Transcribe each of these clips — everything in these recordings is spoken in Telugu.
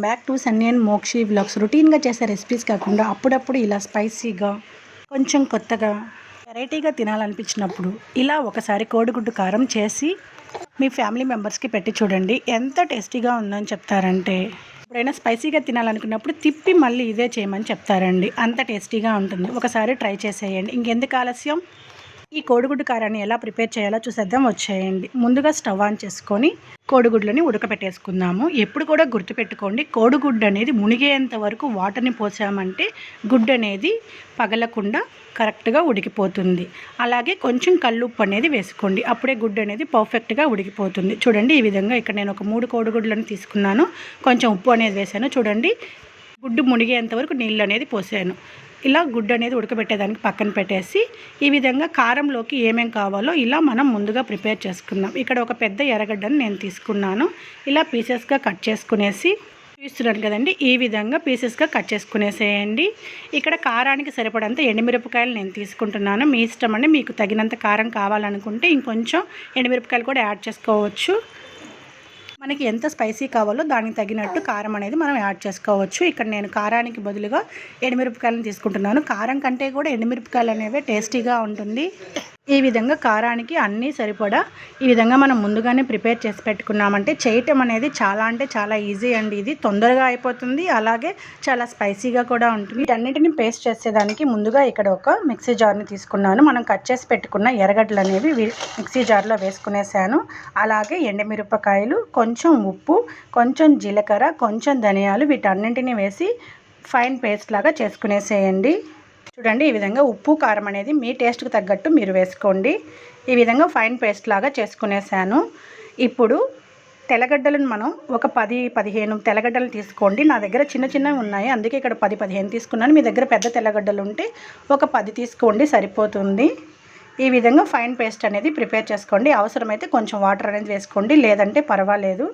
బ్యాక్ టు సన్నియన్ మోక్షి వ్లాగ్స్ రొటీన్గా చేసే రెసిపీస్ కాకుండా అప్పుడప్పుడు ఇలా స్పైసీగా కొంచెం కొత్తగా వెరైటీగా తినాలనిపించినప్పుడు ఇలా ఒకసారి కోడిగుడ్డు కారం చేసి మీ ఫ్యామిలీ మెంబర్స్కి పెట్టి చూడండి. ఎంత టేస్టీగా ఉందని చెప్తారంటే ఎప్పుడైనా స్పైసీగా తినాలనుకున్నప్పుడు తిప్పి మళ్ళీ ఇదే చేయమని చెప్తారండి. అంత టేస్టీగా ఉంటుంది. ఒకసారి ట్రై చేసేయండి. ఇంకెందుకు ఆలస్యం? ఈ కోడిగుడ్డు కారాన్ని ఎలా ప్రిపేర్ చేయాలో చూసేద్దాం. వచ్చేయండి. ముందుగా స్టవ్ ఆన్ చేసుకొని కోడిగుడ్లని ఉడకపెట్టేసుకుందాము. ఎప్పుడు కూడా గుర్తుపెట్టుకోండి కోడిగుడ్డు అనేది మునిగేంత వరకు వాటర్ని పోసామంటే గుడ్డు అనేది పగలకుండా కరెక్ట్గా ఉడికిపోతుంది. అలాగే కొంచెం కల్లుప్పు అనేది వేసుకోండి. అప్పుడే గుడ్డు అనేది పర్ఫెక్ట్గా ఉడికిపోతుంది. చూడండి ఈ విధంగా ఇక్కడ నేను ఒక మూడు కోడిగుడ్లను తీసుకున్నాను. కొంచెం ఉప్పు అనేది వేసాను. చూడండి గుడ్డు మునిగేంత వరకు నీళ్ళు అనేది పోసాను. ఇలా గుడ్డు అనేది ఉడకబెట్టేదానికి పక్కన పెట్టేసి ఈ విధంగా కారంలోకి ఏమేం కావాలో ఇలా మనం ముందుగా ప్రిపేర్ చేసుకుందాం. ఇక్కడ ఒక పెద్ద ఎర్రగడ్డను నేను తీసుకున్నాను. ఇలా పీసెస్గా కట్ చేసుకునేసి చూస్తున్నాను కదండి ఈ విధంగా పీసెస్గా కట్ చేసుకునేసేయండి. ఇక్కడ కారానికి సరిపడంత ఎండుమిరపకాయలు నేను తీసుకుంటున్నాను. మీ ఇష్టం అండి మీకు తగినంత కారం కావాలనుకుంటే ఇంకొంచెం ఎండుమిరపకాయలు కూడా యాడ్ చేసుకోవచ్చు. మనకి ఎంత స్పైసీ కావాలో దానికి తగినట్టు కారం అనేది మనం యాడ్ చేసుకోవచ్చు. ఇక్కడ నేను కారానికి బదులుగా ఎండుమిరపకాయలను తీసుకుంటున్నాను. కారం కంటే కూడా ఎండుమిరపకాయలు అనేవి టేస్టీగా ఉంటుంది. ఈ విధంగా కారానికి అన్నీ సరిపడా ఈ విధంగా మనం ముందుగానే ప్రిపేర్ చేసి పెట్టుకున్నామంటే చేయటం అనేది చాలా అంటే చాలా ఈజీ అండి. ఇది తొందరగా అయిపోతుంది. అలాగే చాలా స్పైసీగా కూడా ఉంటుంది. వీటన్నిటిని పేస్ట్ చేసేదానికి ముందుగా ఇక్కడ ఒక మిక్సీ జార్ని తీసుకున్నాను. మనం కట్ చేసి పెట్టుకున్న ఎర్రగడ్డలు అనేవి మిక్సీ జార్లో వేసుకునేసాను. అలాగే ఎండమిరపకాయలు కొంచెం ఉప్పు కొంచెం జీలకర్ర కొంచెం ధనియాలు వీటన్నింటిని వేసి ఫైన్ పేస్ట్ లాగా చేసుకునేసేయండి. చూడండి ఈ విధంగా ఉప్పు కారం అనేది మీ టేస్ట్కి తగ్గట్టు మీరు వేసుకోండి. ఈ విధంగా ఫైన్ పేస్ట్ లాగా చేసుకునేసాను. ఇప్పుడు తెల్లగడ్డలను మనం ఒక పది పదిహేను తెల్లగడ్డలు తీసుకోండి. నా దగ్గర చిన్న చిన్నవి ఉన్నాయి. అందుకే ఇక్కడ పది పదిహేను తీసుకున్నాను. మీ దగ్గర పెద్ద తెల్లగడ్డలు ఉంటే ఒక పది తీసుకోండి సరిపోతుంది. ఈ విధంగా ఫైన్ పేస్ట్ అనేది ప్రిపేర్ చేసుకోండి. అవసరమైతే కొంచెం వాటర్ అనేది వేసుకోండి. లేదంటే పర్వాలేదు.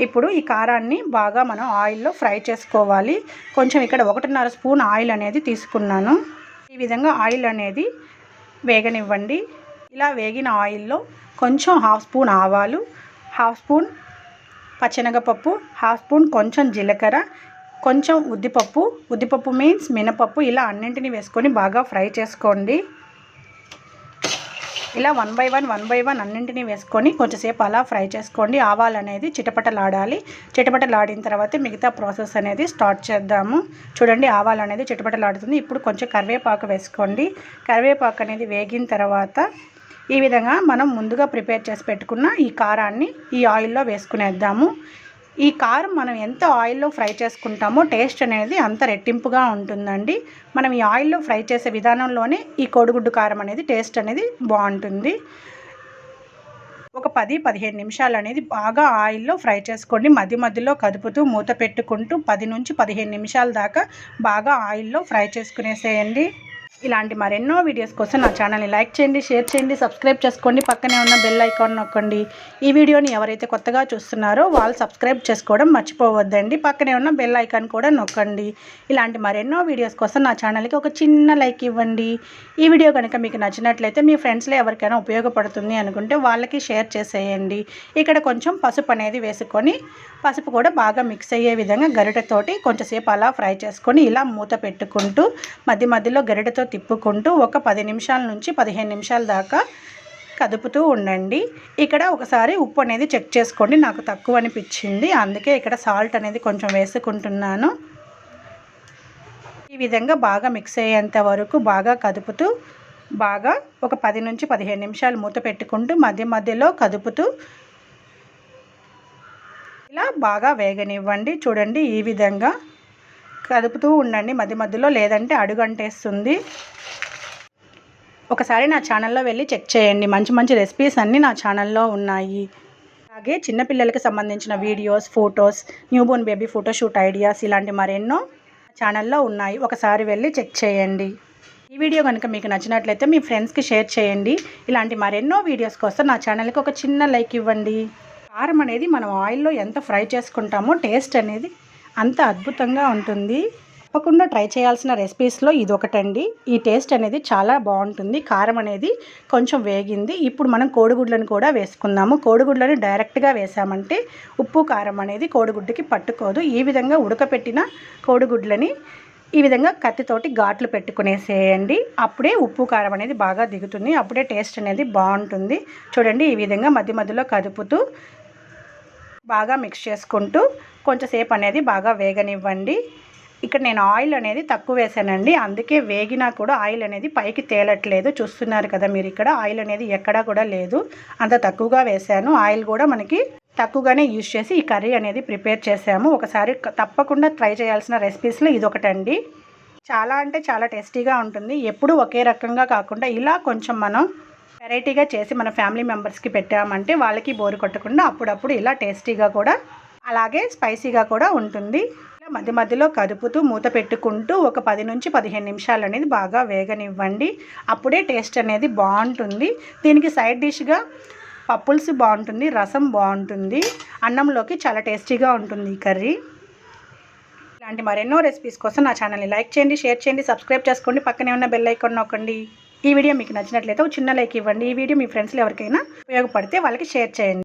ఇప్పుడు ఈ కారాన్ని బాగా మనం ఆయిల్లో ఫ్రై చేసుకోవాలి. కొంచెం ఇక్కడ ఒకటిన్నర స్పూన్ ఆయిల్ అనేది తీసుకున్నాను. ఈ విధంగా ఆయిల్ అనేది వేగనివ్వండి. ఇలా వేగిన ఆయిల్లో కొంచెం హాఫ్ స్పూన్ ఆవాలు హాఫ్ స్పూన్ పచ్చనగపప్పు హాఫ్ స్పూన్ కొంచెం జీలకర్ర కొంచెం ఉద్దిపప్పు. ఉద్దిపప్పు మీన్స్ మినపప్పు. ఇలా అన్నింటినీ వేసుకొని బాగా ఫ్రై చేసుకోండి. ఇలా one by one one by one అన్నింటినీ వేసుకొని కొంచెంసేపు అలా ఫ్రై చేసుకోండి. ఆవాలు అనేది చిటపటలాడాలి. చిటపటలాడిన తర్వాత మిగతా ప్రాసెస్ అనేది స్టార్ట్ చేద్దాము. చూడండి ఆవాలు అనేది చిటపటలాడుతుంది. ఇప్పుడు కొంచెం కరివేపాకు వేసుకోండి. కరివేపాకు అనేది వేగిన తర్వాత ఈ విధంగా మనం ముందుగా ప్రిపేర్ చేసి పెట్టుకున్న ఈ కారాన్ని ఈ ఆయిల్లో వేసుకునేద్దాము. ఈ కారం మనం ఎంత ఆయిల్లో ఫ్రై చేసుకుంటామో టేస్ట్ అనేది అంత రెట్టింపుగా ఉంటుందండి. మనం ఈ ఆయిల్లో ఫ్రై చేసే విధానంలోనే ఈ కోడిగుడ్డు కారం అనేది టేస్ట్ అనేది బాగుంటుంది. ఒక పది పదిహేను నిమిషాలు అనేది బాగా ఆయిల్లో ఫ్రై చేసుకోండి. మధ్య మధ్యలో కదుపుతూ మూత పెట్టుకుంటూ పది నుంచి పదిహేను నిమిషాల దాకా బాగా ఆయిల్లో ఫ్రై చేసుకునేసేయండి. ఇలాంటి మరెన్నో వీడియోస్ కోసం నా ఛానల్ని లైక్ చేయండి షేర్ చేయండి సబ్స్క్రైబ్ చేసుకోండి. పక్కనే ఉన్న బెల్ ఐకాన్ నొక్కండి. ఈ వీడియోని ఎవరైతే కొత్తగా చూస్తున్నారో వాళ్ళు సబ్స్క్రైబ్ చేసుకోవడం మర్చిపోవద్దండి. పక్కనే ఉన్న బెల్ ఐకాన్ కూడా నొక్కండి. ఇలాంటి మరెన్నో వీడియోస్ కోసం నా ఛానల్కి ఒక చిన్న లైక్ ఇవ్వండి. ఈ వీడియో కనుక మీకు నచ్చినట్లయితే మీ ఫ్రెండ్స్లో ఎవరికైనా ఉపయోగపడుతుంది అనుకుంటే వాళ్ళకి షేర్ చేసేయండి. ఇక్కడ కొంచెం పసుపు అనేది వేసుకొని పసుపు కూడా బాగా మిక్స్ అయ్యే విధంగా గరిటెతోటి కొంచెంసేపు అలా ఫ్రై చేసుకొని ఇలా మూత పెట్టుకుంటూ మధ్య మధ్యలో గరిటెతో తిప్పుకుంటూ ఒక పది నిమిషాల నుంచి పదిహేను నిమిషాల దాకా కదుపుతూ ఉండండి. ఇక్కడ ఒకసారి ఉప్పు అనేది చెక్ చేసుకోండి. నాకు తక్కువ అనిపించింది. అందుకే ఇక్కడ సాల్ట్ అనేది కొంచెం వేసుకుంటున్నాను. ఈ విధంగా బాగా మిక్స్ అయ్యేంత వరకు బాగా కదుపుతూ బాగా ఒక పది నుంచి పదిహేను నిమిషాలు మూత పెట్టుకుంటూ మధ్య మధ్యలో కదుపుతూ ఇలా బాగా వేగనివ్వండి. చూడండి ఈ విధంగా కదుపుతూ ఉండండి మధ్య మధ్యలో లేదంటే అడుగంటేస్తుంది. ఒకసారి నా ఛానల్లో వెళ్ళి చెక్ చేయండి. మంచి మంచి రెసిపీస్ అన్నీ నా ఛానల్లో ఉన్నాయి. అలాగే చిన్నపిల్లలకి సంబంధించిన videos photos newborn baby photoshoot ideas ఇలాంటి మరెన్నో ఛానల్లో ఉన్నాయి. ఒకసారి వెళ్ళి చెక్ చేయండి. ఈ వీడియో కనుక మీకు నచ్చినట్లయితే మీ ఫ్రెండ్స్కి షేర్ చేయండి. ఇలాంటి మరెన్నో వీడియోస్ కోసం నా ఛానల్కి ఒక చిన్న లైక్ ఇవ్వండి. కారం అనేది మనం ఆయిల్లో ఎంత ఫ్రై చేసుకుంటామో టేస్ట్ అనేది అంత అద్భుతంగా ఉంటుంది. తప్పకుండా ట్రై చేయాల్సిన రెసిపీస్లో ఇది ఒకటండి ఈ టేస్ట్ అనేది చాలా బాగుంటుంది. కారం అనేది కొంచెం వేగింది. ఇప్పుడు మనం కోడిగుడ్లను కూడా వేసుకుందాము. కోడిగుడ్లను డైరెక్ట్గా వేసామంటే ఉప్పు కారం అనేది కోడిగుడ్డుకి పట్టుకోదు. ఈ విధంగా ఉడకపెట్టిన కోడిగుడ్లని ఈ విధంగా కత్తితోటి ఘాట్లు పెట్టుకునేసేయండి. అప్పుడే ఉప్పు కారం అనేది బాగా దిగుతుంది. అప్పుడే టేస్ట్ అనేది బాగుంటుంది. చూడండి ఈ విధంగా మధ్య మధ్యలో కదుపుతూ బాగా మిక్స్ చేసుకుంటూ కొంచెంసేపు అనేది బాగా వేగనివ్వండి. ఇక్కడ నేను ఆయిల్ అనేది తక్కువ వేసానండి. అందుకే వేగినా కూడా ఆయిల్ అనేది పైకి తేలట్లేదు. చూస్తున్నారు కదా మీరు ఇక్కడ ఆయిల్ అనేది ఎక్కడా కూడా లేదు. అంత తక్కువగా వేసాను. ఆయిల్ కూడా మనకి తక్కువగానే యూజ్ చేసి ఈ కర్రీ అనేది ప్రిపేర్ చేసాము. ఒకసారి తప్పకుండా ట్రై చేయాల్సిన రెసిపీస్లో ఇది ఒకటండి చాలా అంటే చాలా టేస్టీగా ఉంటుంది. ఎప్పుడూ ఒకే రకంగా కాకుండా ఇలా కొంచెం మనం వెరైటీగా చేసి మన ఫ్యామిలీ మెంబర్స్కి పెట్టామంటే వాళ్ళకి బోరు కొట్టకుండా అప్పుడప్పుడు ఇలా టేస్టీగా కూడా అలాగే స్పైసీగా కూడా ఉంటుంది. మధ్య మధ్యలో కదుపుతూ మూత పెట్టుకుంటూ ఒక పది నుంచి పదిహేను నిమిషాలు అనేది బాగా వేగనివ్వండి. అప్పుడే టేస్ట్ అనేది బాగుంటుంది. దీనికి సైడ్ డిష్గా పప్పుల్స్ బాగుంటుంది రసం బాగుంటుంది. అన్నంలోకి చాలా టేస్టీగా ఉంటుంది ఈ కర్రీ. ఇలాంటి మరెన్నో రెసిపీస్ కోసం నా ఛానల్ని లైక్ చేయండి షేర్ చేయండి సబ్స్క్రైబ్ చేసుకోండి పక్కనే ఉన్న బెల్ ఐకాన్ నొక్కండి. ఈ వీడియో మీకు నచ్చినట్లయితే ఒక చిన్న లైక్ ఇవ్వండి. ఈ వీడియో మీ ఫ్రెండ్స్లో ఎవరికైనా ఉపయోగపడితే వాళ్ళకి షేర్ చేయండి.